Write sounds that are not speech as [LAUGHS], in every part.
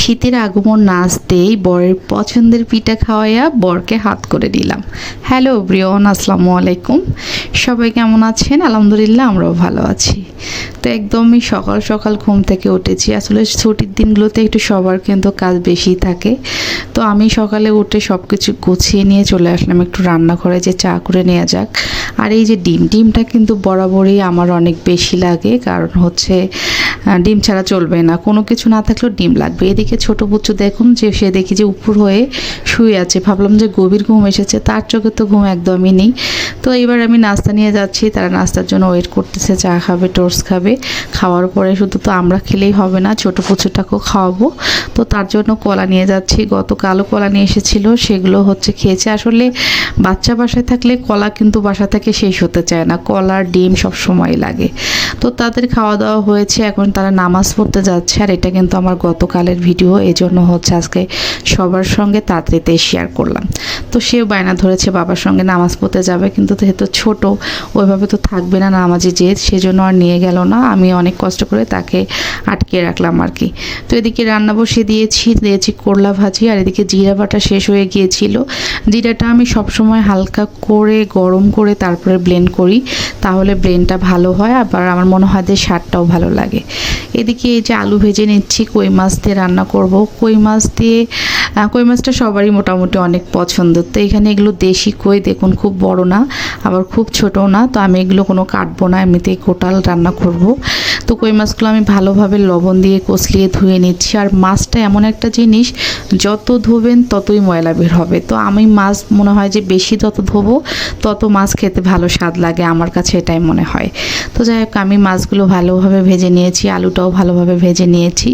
শীতের আগমন না আসতেই বরের পছন্দের পিঠা খাওয়াইয়া বরকে হাত করে দিলাম। হ্যালো ব্রিয়ন আসসালামু আলাইকুম। সবাই কেমন আছেন? আলহামদুলিল্লাহ, আমরাও ভালো আছি। তো একদমই সকাল সকাল ঘুম থেকে উঠেছি। আসলে ছুটির দিনগুলোতে একটু সবার কিন্তু কাজ বেশি থাকে। তো আমি সকালে উঠে সব কিছু গুছিয়ে নিয়ে চলে আসলাম একটু রান্নাঘরে যে চা করে নেওয়া যাক। আর এই যে ডিম, ডিমটা কিন্তু বরাবরই আমার অনেক বেশি লাগে। কারণ হচ্ছে ডিম ছাড়া চলবে না। কোনো কিছু না থাকলেও ডিম লাগবে। এদিকে ছোট বুচ্চু দেখুন, যে সে দেখি যে উপর হয়ে শুয়ে আছে। ভাবলাম যে গভীর ঘুম এসেছে, তার চোখে তো ঘুম একদমই নেই। তো এবার আমি নাস্তা নিয়ে যাচ্ছি। তারা নাস্তার জন্য ওয়েট করতেছে, চা খাবে টোস্ট খাবে। খাওয়ার পরে শুধু তো আমরা খেলেই হবে না, ছোট পুচুটাকেও খাওয়াবো। তো তার জন্য কলা নিয়ে যাচ্ছি। গতকালও কলা নিয়ে এসেছিল, সেগুলো হচ্ছে খেয়েছে। আসলে বাচ্চা বাসায় থাকলে কলা কিন্তু বাসা থেকে শেষ হতে চায় না। কলার ডিম সব সময় লাগে। তো তাদের খাওয়া দাওয়া হয়েছে। এখন তারা নামাজ পড়তে যাচ্ছে আর এটা কিন্তু আমার গতকালের ভিডিও এই জন্য হচ্ছে আজকে সবার সঙ্গে তাড়াতাড়িতে শেয়ার করলাম। তো সেও বায়না ধরেছে বাবার সঙ্গে নামাজ পড়তে যাবে, কিন্তু যেহেতু ছোট, ওইভাবে তো থাকবে না নামাজে যেয়ে সেজন্য আর নিয়ে গেল না। আমি অনেক কষ্ট করে তাকে আটকে রাখলাম আর কি। তো এদিকে রান্না বসিয়ে দিয়েছি দিয়েছি করলা ভাজি, আর এদিকে জিরা বাটা শেষ হয়ে গিয়েছিল। জিরাটা আমি সবসময় হালকা করে গরম করে তারপরে ব্লেন্ড করি, তাহলে ব্লেন্ডটা ভালো হয়, আবার আমার মনে হয় যে স্বাদটাও ভালো লাগে। এদিকে এই যে আলু ভেজে নিচ্ছি, কই মাছ দিয়ে রান্না করব। কই মাছ দিয়ে কই মাছটা সবারই মোটামুটি অনেক পছন্দ। তো এখানে এগুলো দেশি কই, দেখুন খুব বড় না, আবার খুব ছোটও না, তো আমি এগুলো কোনো কাটবো না, এমনিতেই কোটাল রান্না করব। তো কই মাছগুলো আমি ভালোভাবে লবণ দিয়ে কষলিয়ে ধুয়ে নিচ্ছি। আর মাছটা এমন একটা জিনিস, যত ধোবেন ততই ময়লা বের হবে। তো আমি মাছ মনে হয় যে বেশি যত ধোবো, তত মাছ খেতে ভালো স্বাদ লাগে আমার কাছে এটাই মনে হয়। তো যাই হোক, আমি মাছগুলো ভালোভাবে ভেজে নিয়েছি, আলুটাও ভালোভাবে ভেজে নিয়েছি।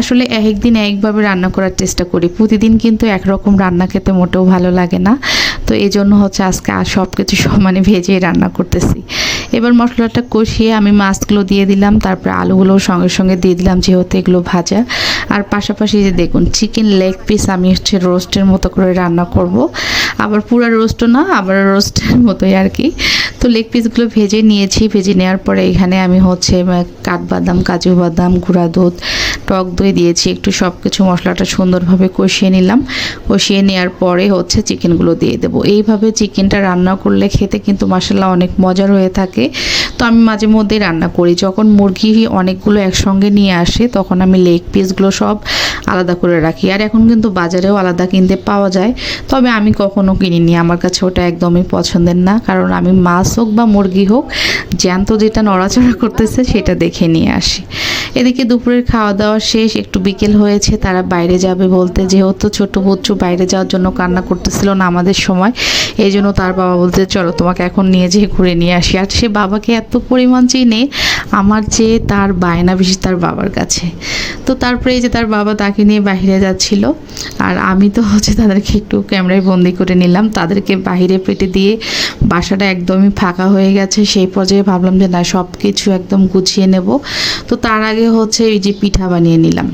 আসলে এক একদিন একভাবে রান্না করার চেষ্টা করি। প্রতিদিন কিন্তু একরকম রান্না খেতে মোটেও ভালো লাগে না। তো এই জন্য হচ্ছে আজকে আর সব কিছু সমানে ভেজেই রান্না করতেছি। এবার মশলাটা কষিয়ে আমি মাছগুলো দিয়ে দিলাম, তারপর আলুগুলো সঙ্গে সঙ্গে দিয়ে দিলাম যেহেতু এগুলো ভাজা। আর পাশাপাশি যে দেখুন চিকেন লেগ পিস আমি হচ্ছে রোস্টের মতো করে রান্না করব। আবার পুরো রোস্টও না, আবার রোস্টের মতোই আর কি। তো লেগ পিসগুলো ভেজে নিয়েছি। ভেজে নেওয়ার পরে এখানে আমি হচ্ছে কাঠবাদাম, কাজু বাদাম, গুঁড়া দুধ, টক দই দিয়েছি। একটু সব কিছু মশলাটা সুন্দরভাবে কষিয়ে নিলাম। কষিয়ে নেওয়ার পরে হচ্ছে চিকেনগুলো দিয়ে দেবো। এইভাবে চিকেনটা রান্না করলে খেতে কিন্তু মশলা অনেক মজার হয়ে থাকে। তো আমি মাঝে মধ্যেই রান্না করি। যখন মুরগি অনেকগুলো একসঙ্গে নিয়ে আসে, তখন আমি লেগ পিসগুলো সব আলাদা করে রাখি। আর এখন কিন্তু বাজারেও আলাদা কিনতে পাওয়া যায়। তবে আমি কখনো কিনিনি। আমার কাছে ওটা একদমই পছন্দের না। কারণ আমি মাছ হোক বা মুরগি হোক, জ্যান্ত যেটা নড়াচড়া করতেছে, সেটা দেখে নিয়ে আসি। এদিকে দুপুরের খাওয়া দাওয়া শেষ, একটু বিকেল হয়েছে, তারা বাইরে যাবে বলতে। যেহেতু ছোট বচ্চু বাইরে যাওয়ার জন্য কান্না করতেছিল না আমাদের সময়, এই জন্য তার বাবা বলতে, চলো, তোমাকে এখন নিয়ে যেয়ে ঘুরে নিয়ে আসি। আর সে বাবাকে এত পরিমাণ চিনে, আমার যে তার বায়না বেশি তার বাবার কাছে। তো তারপরে যে তার বাবা তাকে নিয়ে বাইরে যাচ্ছিল, আর আমি তো হচ্ছে তাদেরকে একটু ক্যামেরায় বন্দি করে নিলাম। তাদেরকে বাইরে পেটে দিয়ে বাসাটা একদমই ফাঁকা হয়ে গেছে। সেই পর্যায়ে ভাবলাম যে, না সব কিছু একদম গুছিয়ে নেব। তো তার আগে হচ্ছে এই যে পিঠা বানিয়ে নিলাম।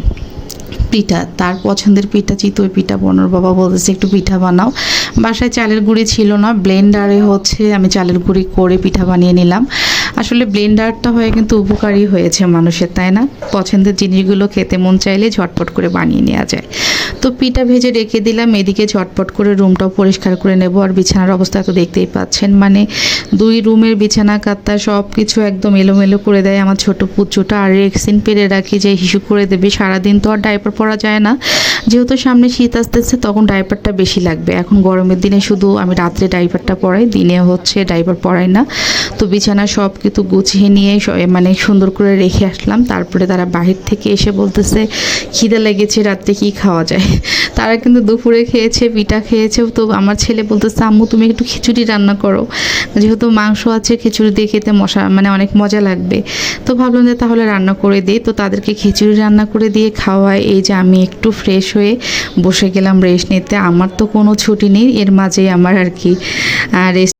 পিঠা, তার পছন্দের পিঠা চিতই পিঠা, বনর বাবা বলতেছে, একটু পিঠা বানাও। বাসায় চালের গুঁড়ি ছিল না, ব্লেন্ডারে হচ্ছে আমি চালের গুঁড়ি করে পিঠা বানিয়ে নিলাম। আসলে ব্লেন্ডারটা হয়ে কিন্তু উপকারী হয়েছে মানুষের, তাই না? পছন্দের জিনিসগুলো খেতে মন চাইলে ঝটপট করে বানিয়ে নেওয়া যায়। তো পিঠা ভেজে রেখে দিলাম। এদিকে ঝটপট করে রুমটাও পরিষ্কার করে নেব। আর বিছানার অবস্থা তো দেখতেই পাচ্ছেন। মানে দুই রুমের বিছানা কাত্তা সব কিছু একদম এলোমেলো করে দেয় আমার ছোট পুজোটা আর রেক্সিন পেরে রাখি যে হিসু করে দেবে। সারাদিন তো আর ডাইপার পরা যায় না। যেহেতু সামনে শীত আসতেছে, তখন ডাইপারটা বেশি লাগবে। এখন গরমের দিনে শুধু আমি রাত্রে ডাইপারটা পরাই, দিনে হচ্ছে ডাইপার পরাই না। তো বিছানা সব কিছু গুছিয়ে নিয়ে মানে সুন্দর করে রেখে আসলাম। তারপরে তারা বাহির থেকে এসে বলতেছে, খিদে লেগেছে, রাত্রে কি খাওয়া যায়? [LAUGHS] তারা কিন্তু দুপুরে খেয়েছে, পিঠা খেয়েছে। তো আমার ছেলে বলতেছে, আম্মু, তুমি একটু খিচুড়ি রান্না করো। যেহেতু মাংস আছে, খিচুড়ি দিয়ে খেতে মশা মানে অনেক মজা লাগবে। তো ভাবলাম যে তাহলে রান্না করে দিই। তো তাদেরকে খিচুড়ি রান্না করে দিয়ে খাওয়ায় এই যে আমি একটু ফ্রেশ হয়ে বসে গেলাম রেস্ট নিতে। আমার তো কোনো ছুটি নেই, এর মাঝেই আমার আর কি রেস্ট